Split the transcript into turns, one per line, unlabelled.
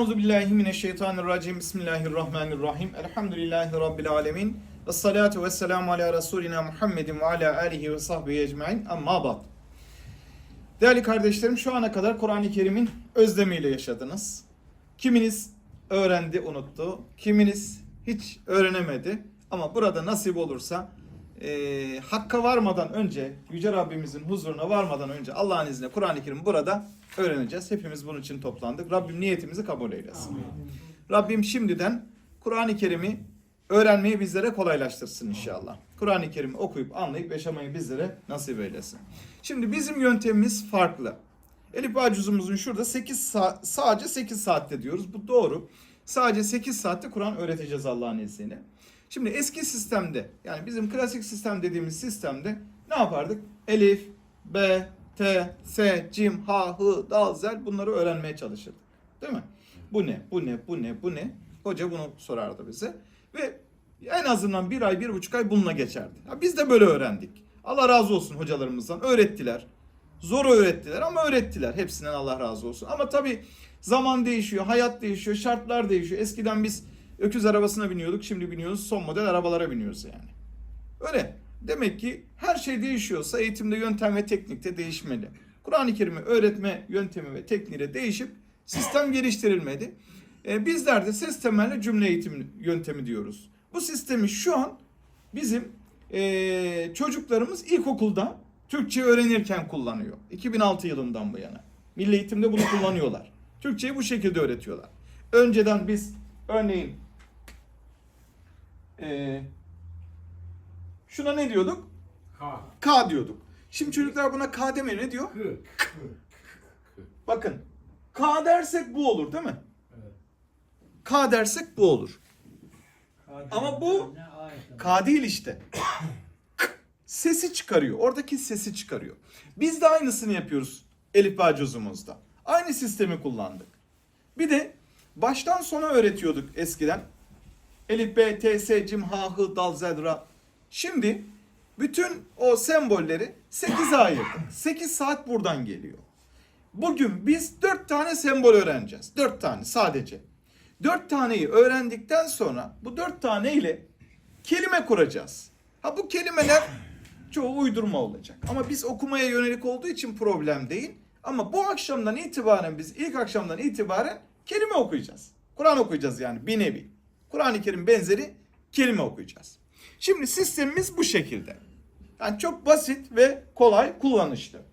Euzu. Bismillahirrahmanirrahim. Elhamdülillahi rabbil alamin. Ves salatu vesselamu ala rasulina Muhammedin ve ala alihi ve sahbihi ecmaîn. Amma ba'd. Değerli kardeşlerim, şu ana kadar Kur'an-ı Kerim'in özlemiyle yaşadınız. Kiminiz öğrendi, unuttu. Kiminiz hiç öğrenemedi. Ama burada nasip olursa eee, Hakk'a varmadan önce, Yüce Rabbimizin huzuruna varmadan önce Allah'ın izniyle Kur'an-ı Kerim burada öğreneceğiz. Hepimiz bunun için toplandık. Rabbim niyetimizi kabul eylesin. Rabbim şimdiden Kur'an-ı Kerim'i öğrenmeyi bizlere kolaylaştırsın inşallah. Kur'an-ı Kerim'i okuyup anlayıp yaşamayı bizlere nasip eylesin. Şimdi bizim yöntemimiz farklı. Elif Bağ cüzümüzün şurada 8 saat, sadece 8 saatte diyoruz. Bu doğru. Sadece 8 saatte Kur'an öğreteceğiz Allah'ın izniyle. Şimdi eski sistemde yani bizim klasik sistem dediğimiz sistemde ne yapardık? Elif, B, T, S, Cim, H, H, Dal, Zel bunları öğrenmeye çalışırdık. Değil mi? Bu ne? Bu ne? Bu ne? Bu ne? Hoca bunu sorardı bize. Ve en azından bir ay, bir buçuk ay bununla geçerdi. Ya biz de böyle öğrendik. Allah razı olsun hocalarımızdan. Öğrettiler. Zor öğrettiler ama öğrettiler. Hepsinden Allah razı olsun. Ama tabii zaman değişiyor, hayat değişiyor, şartlar değişiyor. Eskiden biz öküz arabasına biniyorduk, şimdi biniyoruz son model arabalara biniyoruz yani. Öyle. Demek ki her şey değişiyorsa eğitimde yöntem ve teknikte değişmeli. Kur'an-ı Kerim'i öğretme yöntemi ve tekniğiyle değişip sistem geliştirilmedi. Ee, bizler de ses temelli cümle eğitimi yöntemi diyoruz. Bu sistemi şu an bizim ee, çocuklarımız ilkokulda Türkçe öğrenirken kullanıyor. 2006 yılından bu yana. Milli eğitimde bunu kullanıyorlar. Türkçeyi bu şekilde öğretiyorlar. Önceden biz örneğin ee, şuna ne diyorduk?
K.
K diyorduk. Şimdi çocuklar buna K demiyor. Ne diyor?
K.
Bakın. K dersek bu olur değil mi?
Evet.
K dersek bu olur. Ama bu K değil işte. K sesi çıkarıyor. Oradaki sesi çıkarıyor. Biz de aynısını yapıyoruz Elif Bağ cüzümüzde. Aynı sistemi kullandık. Bir de baştan sona öğretiyorduk eskiden. Elif, B, T, S, Cim, H, H, Dal, Zel, Ra. Şimdi bütün o sembolleri 8'e ayırdık. 8 saat buradan geliyor. Bugün biz 4 tane sembol öğreneceğiz. 4 tane sadece. 4 taneyi öğrendikten sonra bu 4 tane ile kelime kuracağız. Ha bu kelimeler çoğu uydurma olacak. Ama biz okumaya yönelik olduğu için problem değil. Ama bu akşamdan itibaren biz ilk akşamdan itibaren kelime okuyacağız. Kur'an okuyacağız yani bir nevi. Kur'an-ı Kerim benzeri kelime okuyacağız. Şimdi sistemimiz bu şekilde. Yani çok basit ve kolay kullanışlı.